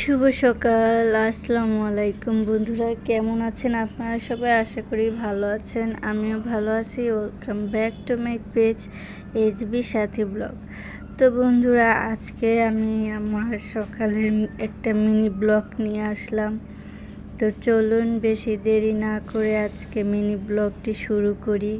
শুভ সকাল, আসসালামু আলাইকুম। বন্ধুরা, কেমন আছেন আপনারা? সবাই আশা করি ভালো আছেন, আমিও ভালো আছি। Welcome back to my page H B Sathi blog তো বন্ধুরা, আজকে আমি আমার সকালের একটা মিনি ব্লগ নিয়ে আসলাম। তো চলুন, বেশি দেরি না করে আজকে মিনি ব্লগটি শুরু করি।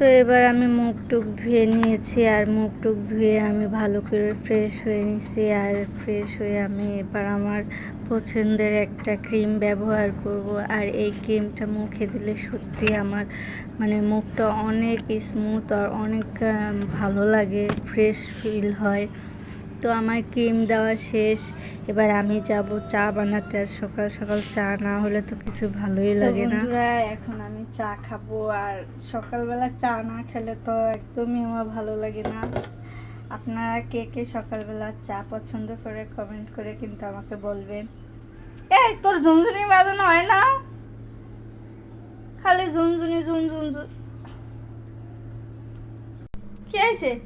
তো এবার আমি মুখ টুক ধুয়ে নিয়েছি আর মুখ টুক ধুয়ে আমি ভালো করে ফ্রেশ হয়ে নিয়েছি আর ফ্রেশ হয়ে আমি এবার আমার পছন্দের একটা ক্রিম ব্যবহার করব। আর এই ক্রিমটা মুখে দিলে সত্যি আমার মানে মুখটা অনেক স্মুথ আর অনেক ভালো লাগে ফ্রেশ ফিল হয়। তো আমার ক্রিম দেওয়া শেষ। এবার আমি যাব চা বানাতে আর সকাল সকাল চা না হলে তো কিছু ভালোই লাগে না। এখন আমি চা খাব আর সকালবেলা চা না খেলে তো একদমই আমার ভালো লাগে না। আপনারা কে কে সকালবেলা চা পছন্দ করে কমেন্ট করে কিন্তু আমাকে বলবেন। এই তোর ঝুনঝুনি বাজানো হয় না? খালি ঝুনঝুনি ঝুনঝুন ঝুন- কি আছে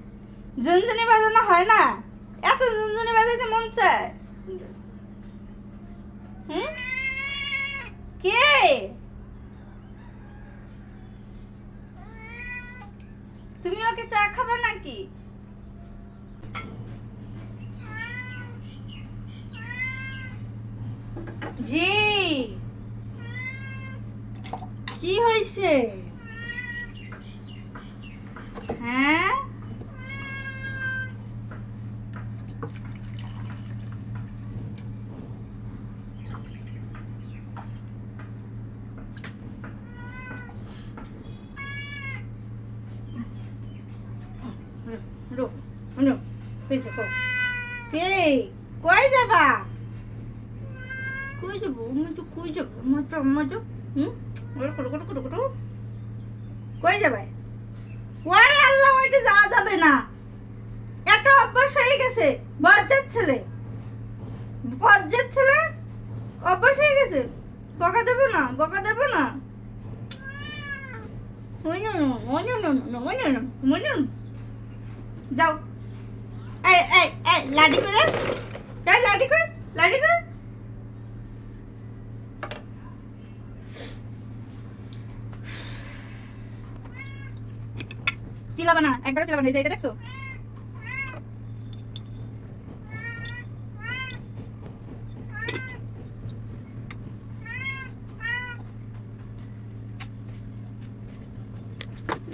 ঝুনঝুনি বাজানো হয় না? এত ঝুনঝুনি বাজাইতে মন চায়? হুম? কে? তুমি ওকে চা খাবে নাকি? জি। কি হয়েছে হ্যাঁ? রো রো হয়েছে কো কে কই যাবা কই যাব মজু কই যাব মজু মজু হুম ওরে করো করো করো করো কই যাবে ওরে আল্লাহ ওইটা যাওয়া যাবে না একটা অভ্যাস হয়ে গেছে, বজ্জার ছেলে। বজ্জার ছেলে অভ্যাস হয়ে গেছে? বকা না বকা না? যাও। লাডি করে। লাডি লাডি কর চিলাবা না একবার চিলাবা না, এই দেখছ হুম?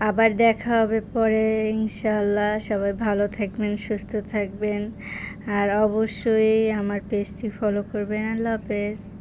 আবার দেখা হবে পরে ইনশাল্লাহ সবাই ভালো থাকবেন, সুস্থ থাকবেন। আর অবশ্যই আমার পেজটি ফলো করবেন। আল্লাহ হাফেজ।